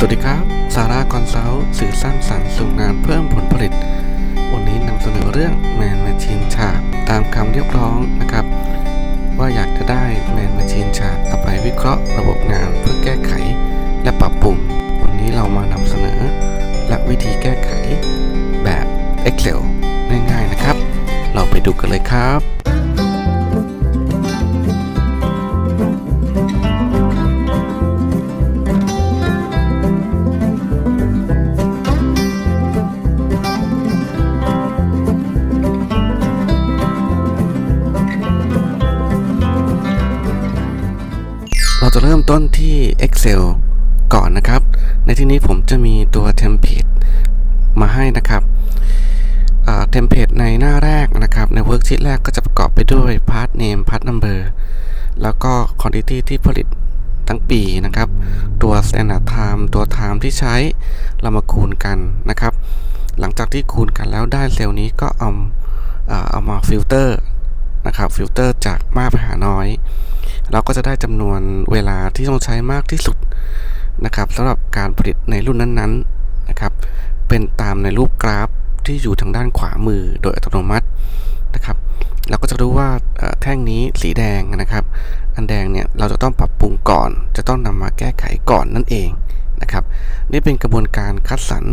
สวัสดีครับ สาราคอนซัลท์สื่อสร้างสรรค์สู่งานเพิ่มผลผลิต วันนี้นำเสนอเรื่องแมน m ม c ชินฉากตามคำเรียกร้องนะครับ ว่าอยากจะได้แมน m ม c ชินฉากเอาไปวิเคราะห์ระบบงานเพื่อแก้ไขและปรับปรุง วันนี้เรามานำเสนอและวิธีแก้ไขแบบ Excel ง่ายๆนะครับ เราไปดูกันเลยครับ ต้นที่ Excel ก่อนนะครับ ในที่นี้ผมจะมีตัวเทมเพลตมาให้นะครับเทมเพลตในหน้าแรกนะครับ ในเวิร์กชีตแรกก็จะประกอบไปด้วย Part Name Part Number แล้วก็ Quantity ที่ผลิตทั้งปีนะครับ ตัว Standard Time ตัว Time ที่ใช้เรามาคูณกันนะครับ หลังจากที่คูณกันแล้วได้เซลล์นี้ก็เอาเอ่อเอามาฟิลเตอร์นะครับฟิลเตอร์จากมากไปหาน้อย เราก็จะได้จำนวนเวลาที่ต้องใช้มากที่สุดนะครับสำหรับการผลิตในรุ่นนั้นๆนะครับ เป็นตามในรูปกราฟที่อยู่ทางด้านขวามือโดยอัตโนมัตินะครับ เราก็จะรู้ว่าแท่งนี้สีแดงนะครับ อันแดงเนี่ยเราจะต้องปรับปรุงก่อน จะต้องนำมาแก้ไขก่อนนั่นเองนะครับ นี่เป็นกระบวนการคัดสรร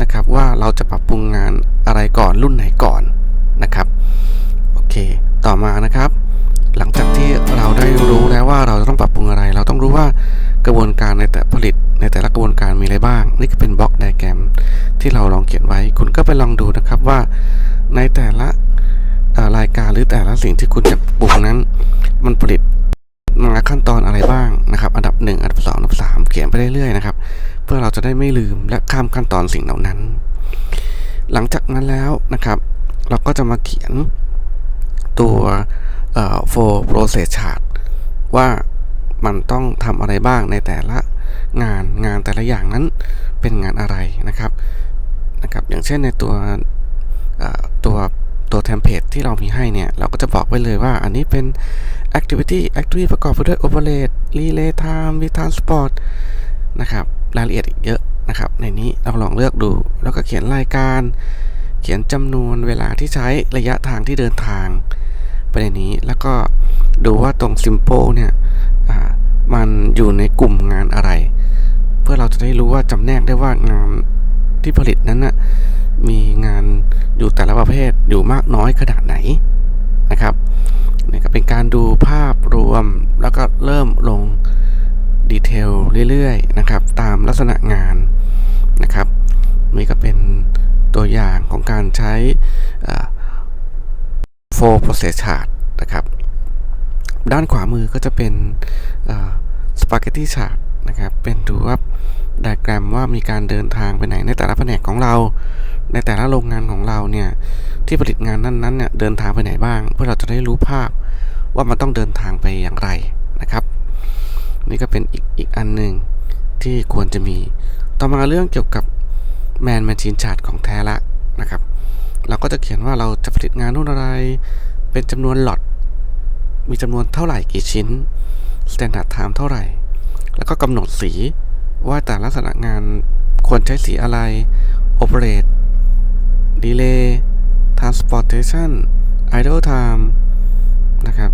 นะครับ ว่าเราจะปรับปรุงงานอะไรก่อนรุ่นไหนก่อนนะครับ โอเค ต่อมานะครับ หลังจาก ว่าเราจะต้องปรับปรุงอะไร เราต้องรู้ว่ากระบวนการในแต่ผลิต ในแต่ละกระบวนการมีอะไรบ้าง นี่ก็เป็นบล็อกไดแกรมที่เราลองเขียนไว้ คุณก็ไปลองดูนะครับว่าในแต่ละรายการหรือแต่ละสิ่งที่คุณจะปรุงนั้น มันผลิตมาขั้นตอนอะไรบ้างนะครับ อันดับ 1 อันดับ 2 อันดับ 3 เขียนไปเรื่อยๆนะครับ เพื่อเราจะได้ไม่ลืมและข้ามขั้นตอนสิ่งเหล่านั้น หลังจากนั้นแล้วนะครับ เราก็จะมาเขียนตัว for process chart ว่ามันต้องทำอะไรบ้างในแต่ละงานงานแต่ละอย่างนั้นเป็นงานอะไรนะครับนะครับ อย่างเช่นในตัวตัวตัวเทมเพลตที่เรามีให้เนี่ย เราก็จะบอกไว้เลยว่าอันนี้เป็น activity activity ประกอบไปด้วย operate relay time return sport นะครับ รายละเอียดอีกเยอะนะครับ ในนี้เราลองเลือกดู แล้วก็เขียนรายการ เขียนจำนวนเวลาที่ใช้ระยะทางที่เดินทางไปในนี้แล้วก็ ดูว่าตรง simple เนี่ยมันอยู่ในกลุ่มงานอะไร เพื่อเราจะได้รู้ว่าจำแนกได้ว่างานที่ผลิตนั้นน่ะมีงานอยู่แต่ละประเภทอยู่มากน้อยขนาดไหนนะครับนี่ก็เป็นการดูภาพรวมแล้วก็เริ่มลงดีเทลเรื่อยๆนะครับตามลักษณะงานนะครับนี่ก็เป็นตัวอย่างของการใช้อ่า for process chart นะครับ ด้านขวามือก็จะเป็น spaghetti chart นะครับ เป็นดูว่าไดแกรมว่ามีการเดินทางไปไหนในแต่ละแผนกของเรา ในแต่ละโรงงานของเราเนี่ยที่ผลิตงานนั้นๆเนี่ยเดินทางไปไหนบ้าง เพื่อเราจะได้รู้ภาพว่ามันต้องเดินทางไปอย่างไรนะครับ นี่ก็เป็นอีกอีกอันหนึ่งที่ควรจะมี ต่อมาเรื่องเกี่ยวกับ man machine chart ของแท้ละนะครับ เราก็จะเขียนว่าเราจะผลิตงานนู่นอะไร เป็นจำนวนหลอต มีจำนวนเท่าไหร่กี่ชิ้น standard time เท่าไหร่ แล้วก็กำหนดสีว่าแต่ละลักษณะงานควรใช้สีอะไร operate delay transportation idle time นะครับ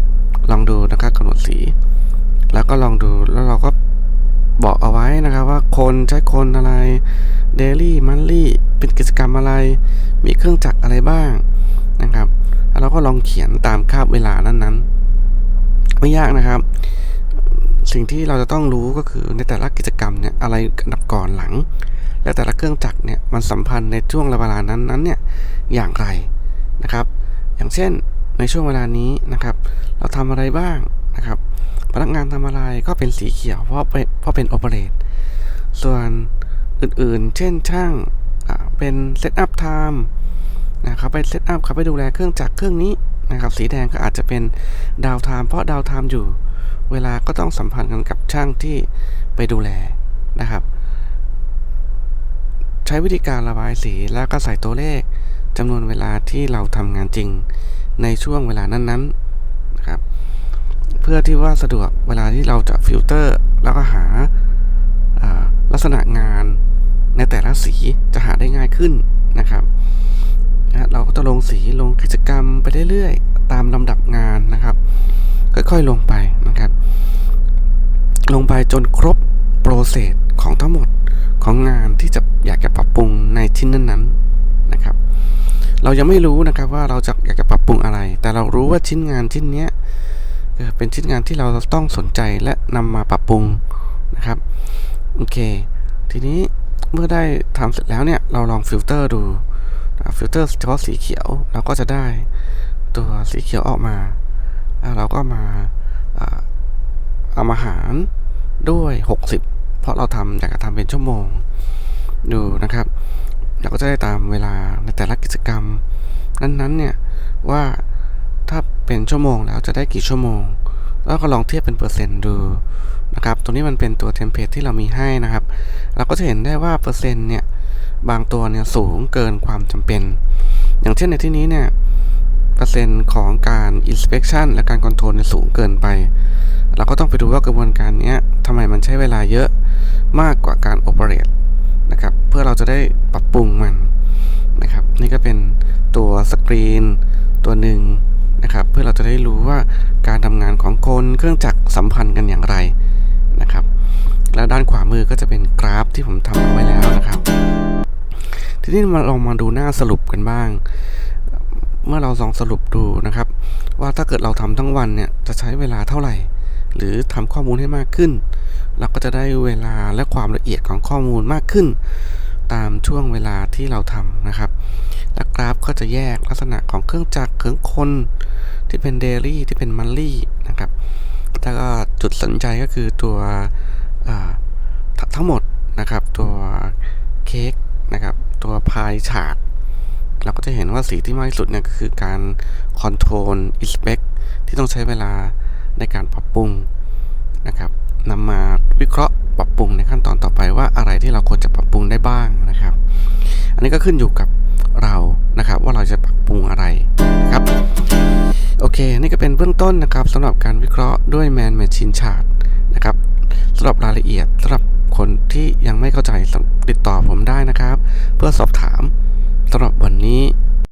ลองดูนะครับกำหนดสี แล้วก็ลองดูแล้วเราก็บอกเอาไว้นะครับว่าคนใช้คนอะไร daily monthly เป็นกิจกรรมอะไร มีเครื่องจักรอะไรบ้างนะครับ แล้วเราก็ลองเขียนตามคาบเวลานั้นๆ ไม่ยากนะครับ สิ่งที่เราจะต้องรู้ก็คือในแต่ละกิจกรรมเนี่ยอะไรอันดับก่อนหลัง และแต่ละเครื่องจักรเนี่ยมันสัมพันธ์ในช่วงเวลานั้นนั้นเนี่ยอย่างไรนะครับ อย่างเช่นในช่วงเวลานี้นะครับ เราทำอะไรบ้างนะครับพนักงานทำอะไรก็เป็นสีเขียวเพราะเป็นเพราะเป็นโอเปเรตส่วนอื่นๆ เช่นช่างเป็นเซตอัพไทม์นะครับไปเซตอัพเขาไปดูแลเครื่องจักรเครื่องนี้ นะครับ สีแดงก็อาจจะเป็นดาวไทม์เพราะดาวไทม์อยู่ เวลาก็ต้องสัมพันธ์กันกับช่างที่ไปดูแลนะครับ ใช้วิธีการระบายสีแล้วก็ใส่ตัวเลขจำนวนเวลาที่เราทำงานจริงในช่วงเวลานั้นๆนะครับ เพื่อที่ว่าสะดวกเวลาที่เราจะฟิลเตอร์แล้วก็หาอ่าลักษณะงานในแต่ละสีจะหาได้ง่ายขึ้นนะครับ นะเราก็จะลงสีลงกิจกรรมไปเรื่อยๆ ตามลำดับงานนะครับ ค่อยๆลงไปนะครับ ลงไปจนครบโปรเซสของทั้งหมดของงานที่จะอยากจะปรับปรุงในชิ้นนั้นๆนะครับ เรายังไม่รู้นะครับว่าเราจะอยากจะปรับปรุงอะไร แต่เรารู้ว่าชิ้นงานชิ้นนี้เป็นชิ้นงานที่เราต้องสนใจและนำมาปรับปรุงนะครับโอเค ทีนี้เมื่อได้ทำเสร็จแล้วเนี่ยเราลองฟิลเตอร์ดู ฟิลเตอร์เฉพาะสีเขียวเราก็จะได้ตัวสีเขียวออกมาอ่าเราก็มาอ่าเอามาหารด้วย 60 เพราะเราทำอยากจะทำเป็นชั่วโมงดูนะครับเราก็จะได้ตามเวลาในแต่ละกิจกรรม นั้นๆเนี่ยว่าถ้าเป็นชั่วโมงแล้วจะได้กี่ชั่วโมง แล้วก็ลองเทียบเป็นเปอร์เซ็นต์ดูนะครับ ตรงนี้มันเป็นตัวเทมเพลตที่เรามีให้นะครับ เราก็จะเห็นได้ว่าเปอร์เซ็นต์เนี่ย บางตัวเนี่ยสูงเกินความจำเป็น อย่างเช่นในที่นี้เนี่ยเปอร์เซ็นต์ของการ inspection และการคอนโทรลเนี่ยสูงเกินไป เราก็ต้องไปดูว่ากระบวนการนี้ทำไมมันใช้เวลาเยอะมากกว่าการ operate นะครับ เพื่อเราจะได้ปรับปรุงมันนะครับ นี่ก็เป็นตัวสกรีนตัวหนึ่งนะครับ เพื่อเราจะได้รู้ว่าการทำงานของคนเครื่องจักรสัมพันธ์กันอย่างไรนะครับ แล้วด้านขวามือก็จะเป็นกราฟที่ผมทำเอาไว้แล้วนะครับ ทีนี้มาลองมาดูหน้าสรุปกันบ้าง เมื่อเราลองสรุปดูนะครับ ว่าถ้าเกิดเราทำทั้งวันเนี่ยจะใช้เวลาเท่าไหร่ หรือทำข้อมูลให้มากขึ้น เราก็จะได้เวลาและความละเอียดของข้อมูลมากขึ้น ตามช่วงเวลาที่เราทำนะครับ และกราฟก็จะแยกลักษณะของเครื่องจักรเครื่องคนที่เป็นเดลี่ที่เป็นมันลี่นะครับแล้วก็จุดสนใจก็คือตัวทั้งหมดนะครับตัวเค้ก นะครับ ตัวพายฉาดเราก็จะเห็นว่าสีที่มากที่สุดเนี่ยคือการคอนโทรลอิสเปกที่ต้องใช้เวลาในการปรับปรุงนะครับนำมาวิเคราะห์ปรับปรุงในขั้นตอนต่อไปว่าอะไรที่เราควรจะปรับปรุงได้บ้างนะครับ อันนี้ก็ขึ้นอยู่กับเรานะครับ ว่าเราจะปรับปรุงอะไรนะครับโอเค นี่ก็เป็นเบื้องต้นนะครับสำหรับการวิเคราะห์ด้วย Man Machine Chart นะครับสำหรับรายละเอียดสำหรับ คนที่ยังไม่เข้าใจติดต่อผมได้นะครับ เพื่อสอบถามสำหรับวันนี้